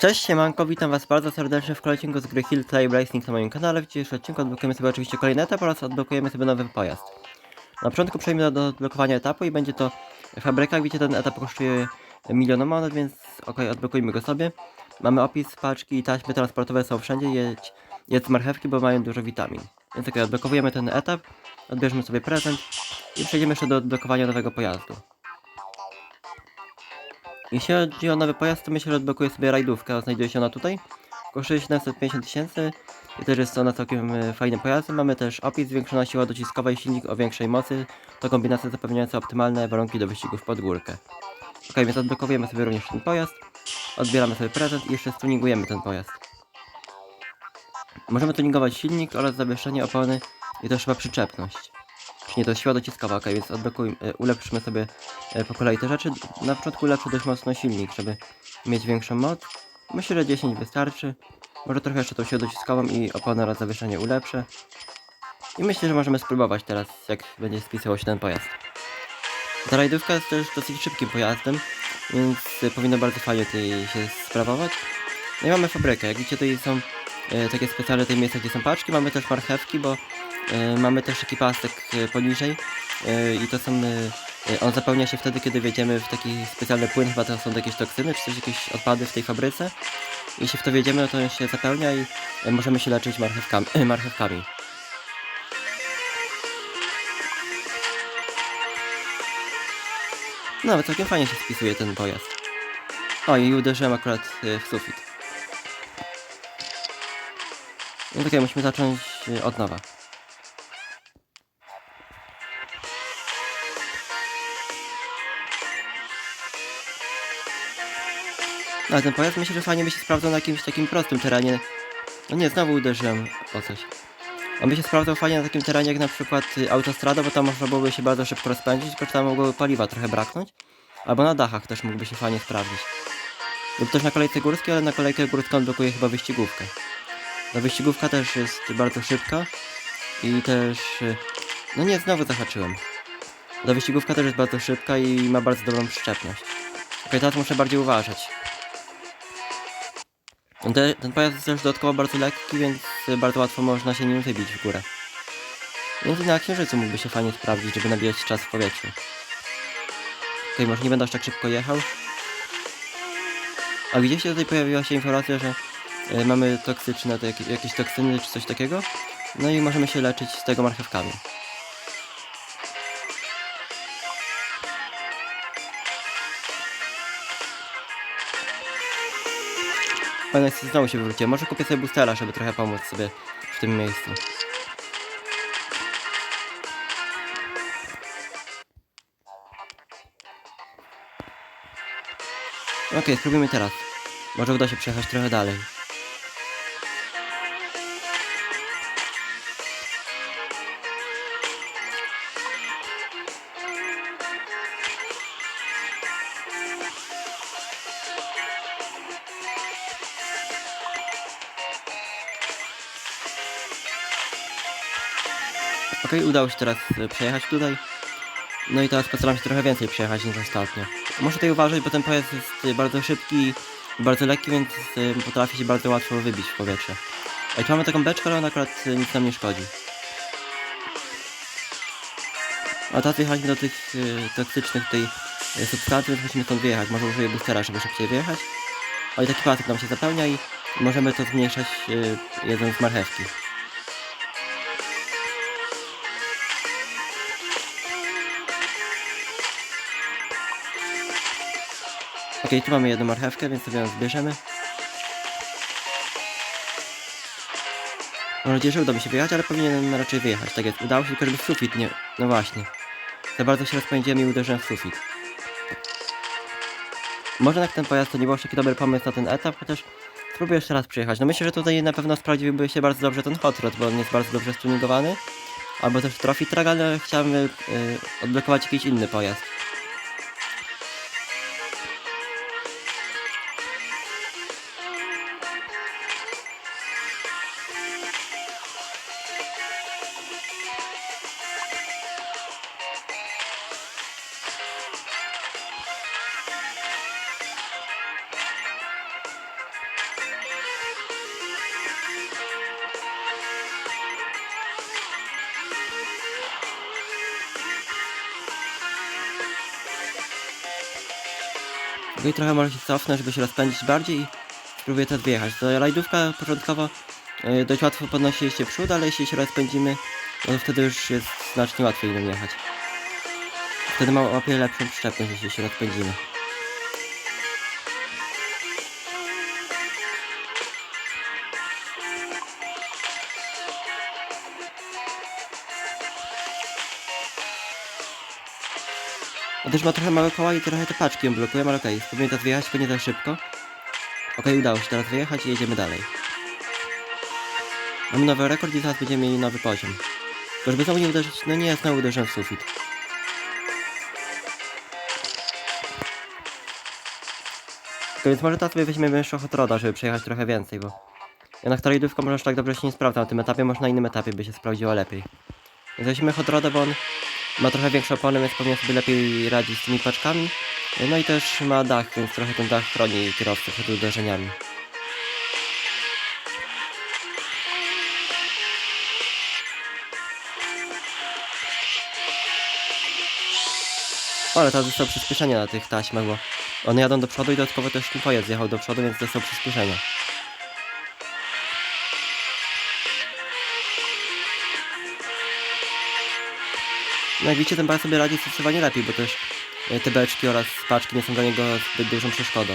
Cześć, siemanko, witam was bardzo serdecznie w kolejnym z gry Hill Climb Racing na moim kanale. W dzisiejszym odcinku odblokujemy sobie oczywiście kolejny etap oraz odblokujemy sobie nowy pojazd. Na początku przejdziemy do odblokowania etapu i będzie to fabryka. Jak widzicie, ten etap kosztuje milion monet, więc ok, odblokujmy go sobie. Mamy opis, paczki i taśmy transportowe są wszędzie. Jedź, jedz marchewki, bo mają dużo witamin. Więc ok, odblokowujemy ten etap, odbierzemy sobie prezent i przejdziemy jeszcze do odblokowania nowego pojazdu. Jeśli chodzi o nowy pojazd, to myślę, że odblokuję sobie rajdówkę, znajduje się ona tutaj. Kosztuje 750 tysięcy i też jest ona całkiem e, fajnym pojazdem. Mamy też opis, zwiększona siła dociskowa i silnik o większej mocy. To kombinacja zapewniająca optymalne warunki do wyścigów pod górkę. Ok, więc odblokowujemy sobie również ten pojazd, odbieramy sobie prezent i jeszcze stuningujemy ten pojazd. Możemy tuningować silnik oraz zawieszenie opony i też chyba przyczepność. Czy nie, to siła dociskowa, ok, więc odblokujmy, e, ulepszymy sobie po kolei te rzeczy. Na początku ulepszę dość mocno silnik, żeby mieć większą moc. Myślę, że 10 wystarczy. Może trochę jeszcze tą siłę dociskową i oponę oraz zawieszenie ulepszę. I myślę, że możemy spróbować teraz, jak będzie spisywał się ten pojazd. Ta rajdówka jest też dosyć szybkim pojazdem, więc e, powinno bardzo fajnie tutaj się sprawować. No i mamy fabrykę, jak widzicie tutaj są e, takie specjalne te miejsca, gdzie są paczki, mamy też marchewki, bo e, mamy też taki pasek e, poniżej e, i to są, e, e, on zapełnia się wtedy, kiedy wjedziemy w taki specjalny płyn, chyba to są jakieś toksyny, czy coś, jakieś odpady w tej fabryce. Jeśli w to wjedziemy, no to on się zapełnia i e, możemy się leczyć marchewkami. marchewkami. No, ale całkiem fajnie się spisuje ten pojazd. O, i uderzyłem akurat w sufit. No tak, musimy zacząć od nowa. Ale ten pojazd myślę, że fajnie by się sprawdzał na jakimś takim prostym terenie. No nie, znowu uderzyłem o coś. On by się sprawdzał fajnie na takim terenie jak na przykład y, autostrada, bo tam można byłoby się bardzo szybko rozpędzić, tylko tam mogłoby paliwa trochę braknąć. Albo na dachach też mógłby się fajnie sprawdzić. Lub też na kolejce górskiej, ale na kolejkę górską odblokuje chyba wyścigówkę. No wyścigówka też jest bardzo szybka i też... y, No nie, znowu zahaczyłem. Ta wyścigówka też jest bardzo szybka i ma bardzo dobrą przyczepność. Okej, teraz muszę bardziej uważać. Te, ten pojazd jest też dodatkowo bardzo lekki, więc bardzo łatwo można się nim wybić w górę. Więc na księżycu mógłby się fajnie sprawdzić, żeby nabijać czas w powietrzu. Okej, może nie będę aż tak szybko jechał. A widzieliście, tutaj pojawiła się informacja, że y, mamy toksyczne, to jakieś, jakieś toksyny czy coś takiego. No i możemy się leczyć z tego marchewkami. Fajne znowu się wywróciłem. Może kupię sobie boostera, żeby trochę pomóc sobie w tym miejscu. Okej, spróbujmy teraz. Może uda się przejechać trochę dalej. Okej, udało się teraz e, przejechać tutaj. No i teraz postaram się trochę więcej przejechać niż ostatnio. Muszę tutaj uważać, bo ten pojazd jest e, bardzo szybki bardzo lekki, więc e, potrafi się bardzo łatwo wybić w powietrze. A tu mamy taką beczkę, ale ona akurat nic nam nie szkodzi. A teraz jechaliśmy do tych e, toksycznych e, substancji, więc musimy stąd wyjechać. Może użyję boostera, żeby szybciej wyjechać. I taki pasek nam się zapełnia i możemy to zmniejszać e, jedząc marchewki. Okej, tu mamy jedną marchewkę, więc sobie ją zbierzemy. Mam nadzieję, że uda mi się wyjechać, ale powinienem raczej wyjechać. Tak jest, udało się, tylko żeby sufit nie... No właśnie. Za bardzo się rozpędziłem i uderzyłem w sufit. Może jak ten pojazd to nie był taki dobry pomysł na ten etap, chociaż spróbuję jeszcze raz przyjechać. No myślę, że tutaj na pewno sprawdziłby się bardzo dobrze ten hot rod, bo on jest bardzo dobrze stuningowany. Albo też trophy track, ale chciałem y, odblokować jakiś inny pojazd. Okej, trochę może się cofnę, żeby się rozpędzić bardziej i spróbuję teraz wyjechać. To rajdówka początkowo e, dość łatwo podnosi się przód, ale jeśli się rozpędzimy, no to wtedy już jest znacznie łatwiej nim jechać. Wtedy ma łapie lepszą przyczepność, jeśli się rozpędzimy. On też ma trochę małe koła i trochę te paczki ją blokują, ale okej, spróbujmy teraz wyjechać, tylko nie za szybko. Okej, udało się teraz wyjechać i jedziemy dalej. Mamy nowy rekord i zaraz będziemy mieli nowy poziom. Tylko żeby znowu nie uderzyć, no nie, znowu uderzyłem w sufit. To więc może teraz sobie weźmiemy jeszcze hot roda, żeby przejechać trochę więcej, bo jednak ta rajdówka może aż tak dobrze się nie sprawdza na tym etapie, może na innym etapie by się sprawdziła lepiej. Więc weźmiemy hot roda, bo on ma trochę większe opony, więc powinien sobie lepiej radzić z tymi paczkami. No i też ma dach, więc trochę ten dach chroni kierowcę przed uderzeniami. O, ale teraz dostał przyspieszenie na tych taśmach, bo one jadą do przodu i dodatkowo też pojazd jechał do przodu, więc dostał przyspieszenie. Jak widzicie, ten pojazd sobie radzi zdecydowanie lepiej, bo też e, te beczki oraz paczki nie są dla niego zbyt dużą przeszkodą.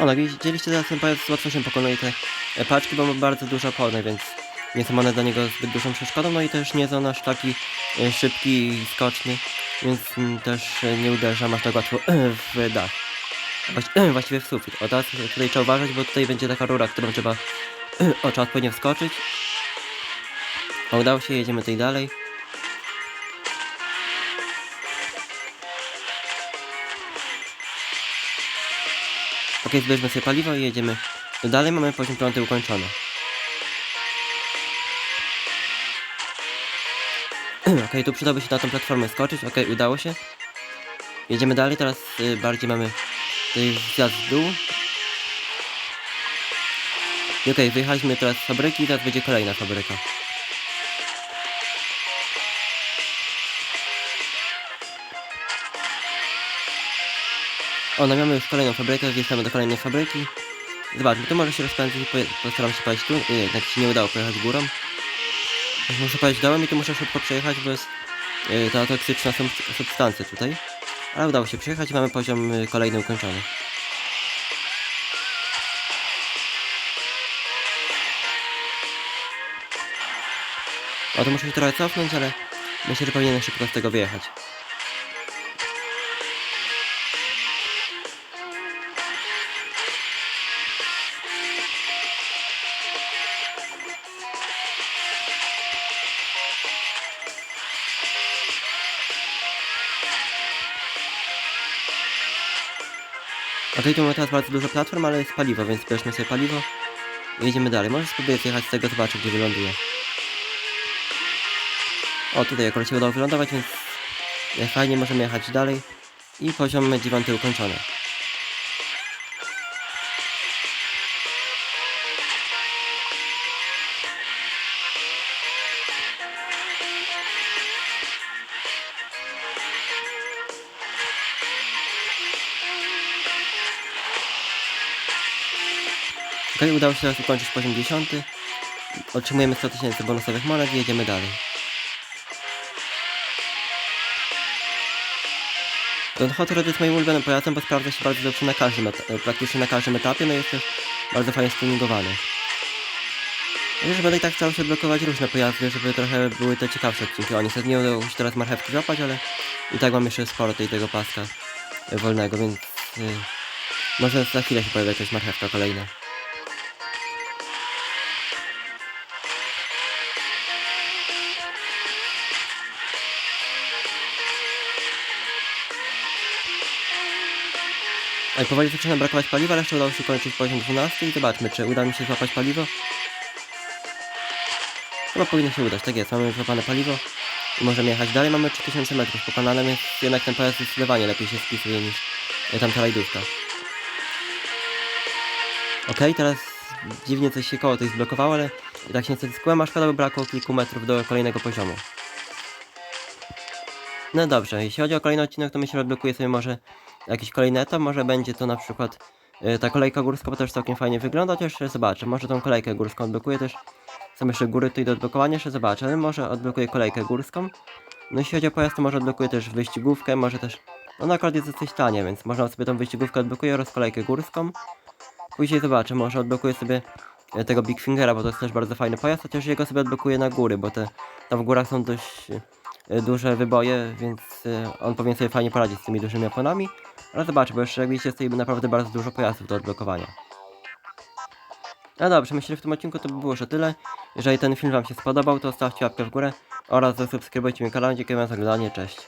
O, no widzieliście teraz ten pojazd z łatwością pokonuje te e, paczki, bo ma bardzo duże opony, więc nie są one dla niego zbyt dużą przeszkodą, no i też nie on aż taki e, szybki i skoczny, więc mm, też e, nie uderza aż tak łatwo w dach. Właści- Właściwie w sufit. O teraz tutaj trzeba uważać, bo tutaj będzie taka rura, którą trzeba o, trzeba odpowiednio wskoczyć. O, udało się, jedziemy tutaj dalej. Ok, zbierzmy sobie paliwo i jedziemy dalej. Mamy poziom piąty ukończony. Tu przydałoby się na tą platformę skoczyć. Ok, udało się. Jedziemy dalej, teraz y, bardziej mamy tutaj zjazd w dół. I okej, wyjechaliśmy teraz z fabryki teraz będzie kolejna fabryka. O, no mamy już kolejną fabrykę, wjeżdżamy do kolejnej fabryki. Zobaczmy, tu może się rozpędzić, postaram się pojechać tu, nie, jednak się nie udało pojechać górą. Muszę pojechać dołem i tu muszę szybko przejechać, bo jest yy, ta toksyczna sub- substancja tutaj. Ale udało się przejechać mamy poziom y, kolejny ukończony. O, to muszę się trochę cofnąć, ale myślę, że powinienem szybko z tego wyjechać. Okej, tu mamy teraz bardzo dużo platform, ale jest paliwo, więc bierzmy sobie paliwo i jedziemy dalej. Może spróbuję zjechać z tego, zobaczę gdzie wyląduje. O, tutaj akurat się udało wylądować, więc e, fajnie możemy jechać dalej. I poziom dziewiąty ukończony. Okej, udało się teraz ukończyć poziom 10. Otrzymujemy 100 tysięcy bonusowych monet i jedziemy dalej. Don Hot Rod jest moim ulubionym pojazdem, bo sprawdza się bardzo dobrze na każdym, e, praktycznie na każdym etapie, no i jest też bardzo fajnie stuningowany. Myślę, że będę i tak starał się blokować różne pojazdy, żeby trochę były to ciekawsze odcinki. O, niestety nie udało się teraz marchewki złapać, ale i tak mam jeszcze sporo tej tego paska e, wolnego, więc y, może za chwilę się pojawi jakaś marchewka kolejna. Oj, powoli zaczyna brakować paliwa, jeszcze udało się kończyć poziom 12 i zobaczmy, czy uda mi się złapać paliwo. Chyba powinno się udać, tak jest, mamy złapane paliwo. i możemy jechać dalej. Mamy 3000 metrów pokonane, więc jednak ten pojazd zdecydowanie lepiej się spisuje niż e, tamta rajdówka. Okej, teraz dziwnie coś się koło tej zblokowało, ale i tak się niestety skułem, a szkoda by brakło kilku metrów do kolejnego poziomu. No dobrze, jeśli chodzi o kolejny odcinek, to myślę, że odblokuję sobie może jakiś kolejny etap, może będzie to na przykład e, ta kolejka górska, bo też całkiem fajnie wygląda, chociaż jeszcze zobaczę, może tą kolejkę górską odblokuję też. Są jeszcze góry tutaj do odblokowania, jeszcze zobaczę, ale może odblokuję kolejkę górską. No jeśli chodzi o pojazd, to może odblokuję też wyścigówkę, może też... No na akurat jest dosyć tanie, więc można sobie tą wyścigówkę odblokuję oraz kolejkę górską. Później zobaczę, może odblokuję sobie e, tego Big Fingera, bo to jest też bardzo fajny pojazd, chociaż jego sobie odblokuję na góry, bo te tam w górach są dość e, duże wyboje, więc e, on powinien sobie fajnie poradzić z tymi dużymi oponami. Ale zobaczę, bo jeszcze jak widzicie stoi naprawdę bardzo dużo pojazdów do odblokowania. No dobrze, myślę, że w tym odcinku to by było już tyle. Jeżeli ten film wam się spodobał, to stawcie łapkę w górę oraz zasubskrybujcie mój kanał. Dziękuję za oglądanie, cześć.